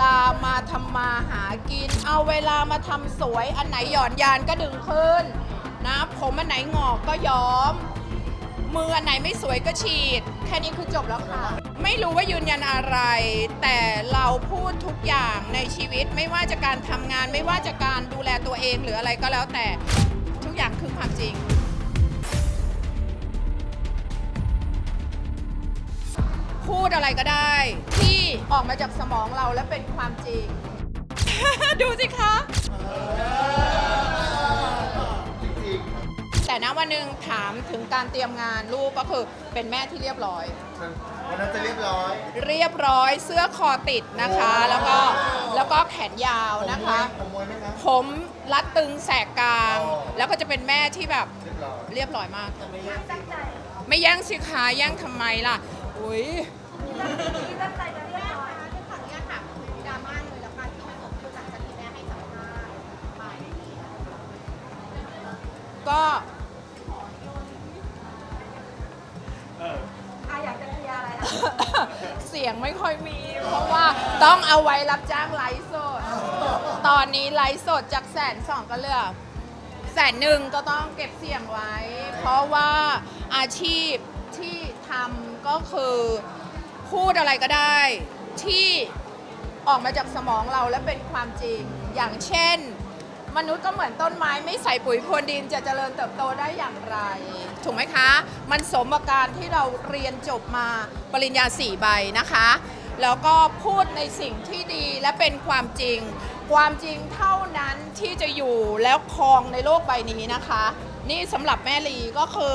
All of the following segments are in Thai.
ลามาทำมาหากิน เอาเวลามาทำสวย อันไหนหย่อนยานก็ดึงขึ้นนะผมอันไหนงอกก็ย้อม มืออันไหนไม่สวยก็ฉีด แค่นี้คือจบแล้วค่ะ ไม่รู้ว่ายืนยันอะไร แต่เราพูดทุกอย่างในชีวิตไม่ว่าจะการทำงาน ไม่ว่าจะการดูแลตัวเองหรืออะไรก็แล้วแต่ทุกอย่างคือความจริง พูดอะไรก็ได้ ที่ออกมาจากสมองเราและเป็นความจริง ดูสิคะ แต่นะวันหนึ่งถามถึงการเตรียมงานลูกก็คือเป็นแม่ที่เรียบร้อย วันนั้นจะเรียบร้อย เรียบร้อยเสื้อคอติดนะคะ แล้วก็แล้วก็แขนยาวนะคะ ผมมวยไหมครับผมรัดตึงแสกกลางอ๋อแล้วก็จะเป็นแม่ที่แบบเรียบร้อยเรียบร้อยมาก ไม่แย่งสิคะแย่งทำไมล่ะ อุ้ยก็เสียงไม่ค่อยมี เพราะว่าต้องเอาไว้รับจ้างไลฟ์สด ตอนนี้ไลฟ์สดจากแสนสองก็เหลือกแสนหนึ่งก็ต้องเก็บเสียงไว้ เพราะว่าอาชีพที่ ทำก็คือพูดอะไรก็ได้ที่ออกมาจากสมองเราและเป็นความจริง อย่างเช่น มนุษย์ก็เหมือนต้นไม้ไม่ใส่ปุ๋ยพรวนดินจะเจริญเติบโตได้อย่างไร ถูกไหมคะ มันสมกับการที่เราเรียนจบมาปริญญาสี่ใบนะคะ แล้วก็พูดในสิ่งที่ดีและเป็นความจริง ความจริงเท่านั้นที่จะอยู่แล้วครองในโลกใบนี้นะคะ นี่สำหรับแม่ลีก็คือ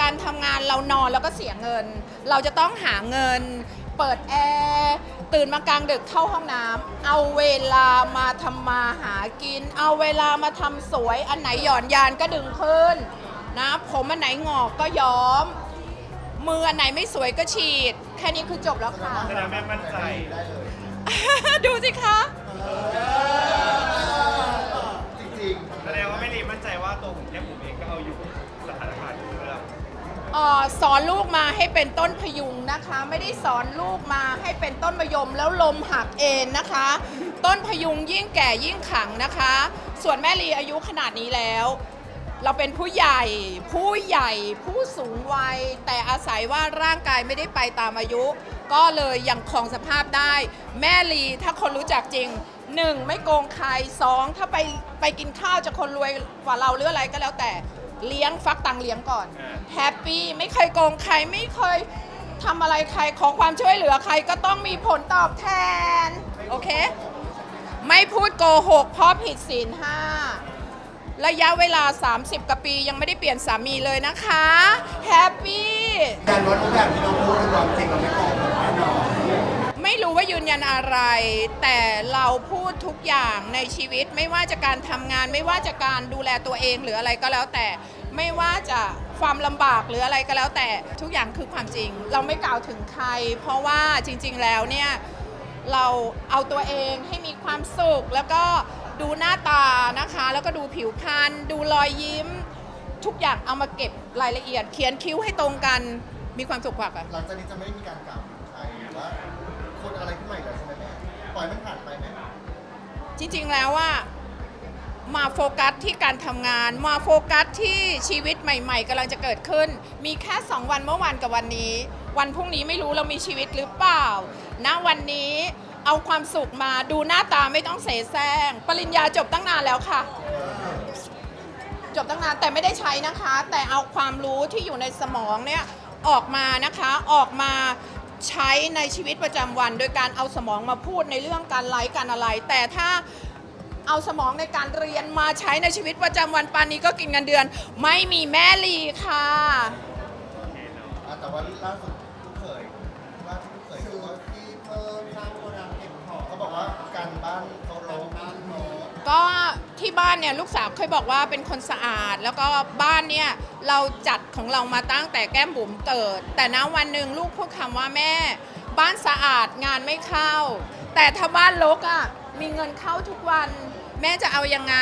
การทำงานเรานอนแล้วก็เสียเงิน เราจะต้องหาเงิน เปิดแอร์ตื่นมากลางดึกเข้าห้องน้ำเอาเวลามาทำมาหากิน เอาเวลามาทำสวย อันไหนหย่อนยานก็ดึงขึ้นนะ ผมอันไหนงอกก็ย้อม มืออันไหนไม่สวยก็ฉีด แค่นี้คือจบแล้วค่ะ แสดงแม่มั่นใจได้เลยดูสิคะ จริงแสดงว่าไม่รีมั่นใจว่าตัวผมแค่ผม เอ่อสอนลูกมาให้เป็นต้นพยุงนะคะ ไม่ได้สอนลูกมาให้เป็นต้นมะยมแล้วลมหักเอนนะคะ ต้นพยุงยิ่งแก่ยิ่งขังนะคะ ส่วนแม่ลีอายุขนาดนี้แล้ว เราเป็นผู้ใหญ่ ผู้ใหญ่ ผู้สูงวัย แต่อาศัยว่าร่างกายไม่ได้ไปตามอายุ ก็เลยยังคงสภาพได้ แม่ลีถ้าคนรู้จักจริงหนึ่งไม่โกงใครสองถ้าไปไปกินข้าวจะคนรวยกว่าเราหรืออะไรก็แล้วแต่ เลี้ยงฟักตังค์เลี้ยงก่อนแฮปปี้ไม่เคยโกงใครไม่เคยทำอะไรใครขอความช่วยเหลือใครก็ต้องมีผลตอบแทน โอเค ไม่พูดโกหกเพราะผิดศีลห้า ระยะเวลา 30กว่าปียังไม่ได้เปลี่ยนสามีเลยนะคะ แฮปปี้ๆการวัดทุกอย่างที่เราพูดคือความจริงเราไม่โกหกแน่นอน ไม่รู้ว่ายืนยันอะไร แต่เราพูดทุกอย่างในชีวิตไม่ว่าจะการทำงาน ไม่ว่าจะการดูแลตัวเองหรืออะไรก็แล้วแต่ไม่ว่าจะความลำบากหรืออะไรก็แล้วแต่ทุกอย่างคือความจริง เราไม่กล่าวถึงใคร เพราะว่าจริง ๆ แล้วเนี่ยเราเอาตัวเองให้มีความสุข แล้วก็ดูหน้าตานะคะ แล้วก็ดูผิวพรรณดูรอยยิ้ม ทุกอย่างเอามาเก็บรายละเอียด เขียนคิ้วให้ตรงกันมีความสุขกว่ากัน หลังจากนี้จะไม่มีการกล่าวถึงใครหรือว่า คนอะไรขึ้นมาอีกแล้วใช่ไหมแม่ปล่อยมันผ่านไปไหมจริงๆแล้วว่ามาโฟกัสที่การทำงาน มาโฟกัสที่ชีวิตใหม่ ๆกำลังจะเกิดขึ้น มีแค่ 2 วันเมื่อวานกับวันนี้ วันพรุ่งนี้ไม่รู้เรามีชีวิตหรือเปล่าณวันนี้เอาความสุขมาดูหน้าตาไม่ต้องเสแสร้งปริญญาจบตั้งนานแล้วค่ะ จบตั้งนานแต่ไม่ได้ใช้นะคะ แต่เอาความรู้ที่อยู่ในสมองเนี่ยออกมานะคะออกมา ใช้ในชีวิตประจำวัน โดยการเอาสมองมาพูดในเรื่องการไลฟ์การอะไร แต่ถ้าเอาสมองในการเรียนมาใช้ในชีวิตประจำวันปานนี้ก็กินเงินเดือน ไม่มีแม่ลีค่ะ อะแต่ว่าล่าสุด ที่บ้านเนี่ยลูกสาวเคยบอกว่าเป็นคนสะอาด แล้วก็บ้านเนี่ยเราจัดของเรามาตั้งแต่แก้มบุ๋มเกิด แต่นะวันหนึ่งลูกพูดคำว่าแม่ บ้านสะอาดงานไม่เข้า แต่ถ้าบ้านรกอะ่ะมีเงินเข้าทุกวัน แม่จะเอายังไง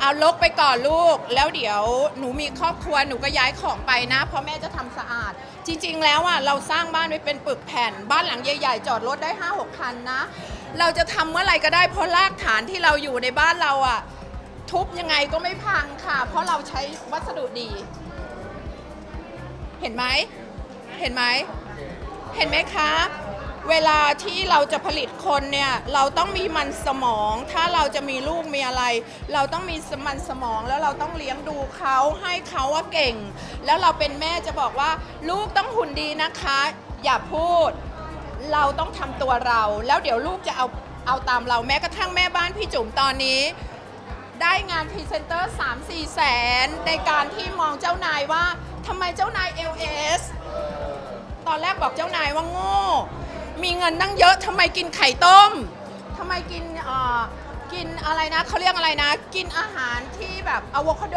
เอาลกไปก่อนลูก แล้วเดี๋ยวหนูมีครอบครัวหนูก็ย้ายของไปนะ เพราะแม่จะทำสะอาด จริงๆ แล้วอะเราสร้างบ้านไว้เป็นปึกแผ่น บ้านหลังใหญ่ๆ จอดรถได้ 5 6 คันนะ เราจะทำเมื่อไหร่ก็ได้เพราะรากฐานที่เราอยู่ในบ้านเราอะ ทุบยังไงก็ไม่พังค่ะ เพราะเราใช้วัสดุดี เห็นไหม เห็นไหม เห็นไหมคะ เวลาที่เราจะผลิตคนเนี่ย เราต้องมีมันสมอง ถ้าเราจะมีลูกมีอะไร เราต้องมีมันสมองแล้วเราต้องเลี้ยงดูเขาให้เขาว่าเก่ง แล้วเราเป็นแม่จะบอกว่า ลูกต้องหุ่นดีนะคะ อย่าพูด เราต้องทำตัวเรา แล้วเดี๋ยวลูกจะเอาเอาตามเราแม้กระทั่งแม่บ้านพี่จุ๋มตอนนี้ ได้งานพรีเซนเตอร์ 3 4 แสน ในการที่มองเจ้านายว่าทำไมเจ้านาย LS ตอนแรกบอกเจ้านายว่าโง่ มีเงินตั้งเยอะทำไมกินไข่ต้มทำไมกินเออกินอะไรนะเขาเรียกอะไรนะ กินอาหารที่แบบอะโวคาโด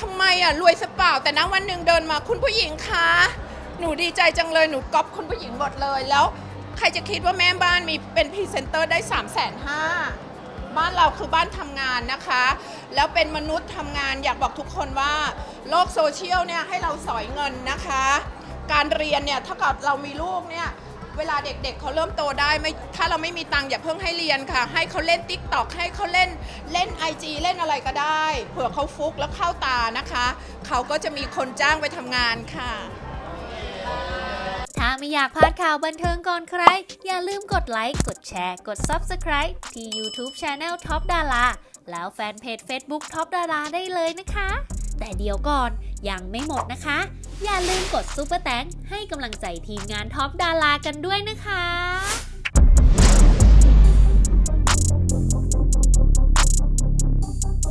ทำไมอะรวยสเปล่าแต่นะวันหนึ่งเดินมาคุณผู้หญิงคะหนูดีใจจังเลยหนูก๊อปคุณผู้หญิงหมดเลยแล้ว ใครจะคิดว่าแม่บ้านมีเป็นพรีเซนเตอร์ได้3 5 0 0 0 0 บ้านเราคือบ้านทำงานนะคะ แล้วเป็นมนุษย์ทำงานอยากบอกทุกคนว่าโลกโซเชียลเนี่ยให้เราสอยเงินนะคะ การเรียนเนี่ยถ้าเกิดเรามีลูกเนี่ยเวลาเด็กๆเเขาเริ่มโตได้ไม่ถ้าเราไม่มีตังค์อย่าเพิ่งให้เรียนค่ะ ให้เขาเล่น t ิ k t o k ให้เขาเล่นเล่น IG เล่นอะไรก็ได้ เผื่อเขาฟุกแล้วเข้าตานะคะ เขาก็จะมีคนจ้างไปทำงานค่ะ ถ้าไม่อยากพลาดข่าวบันเทิงก่อนใคร อย่าลืมกดไลค์ กดแชร์ กด Subscribe ที่ YouTube Channel Top ดาราแล้วแฟนเพจ Facebook Top ดาราได้เลยนะคะ แต่เดี๋ยวก่อนยังไม่หมดนะคะ อย่าลืมกดซุปเปอร์แตงให้กำลังใจทีมงานท็อปดารากันด้วยนะคะ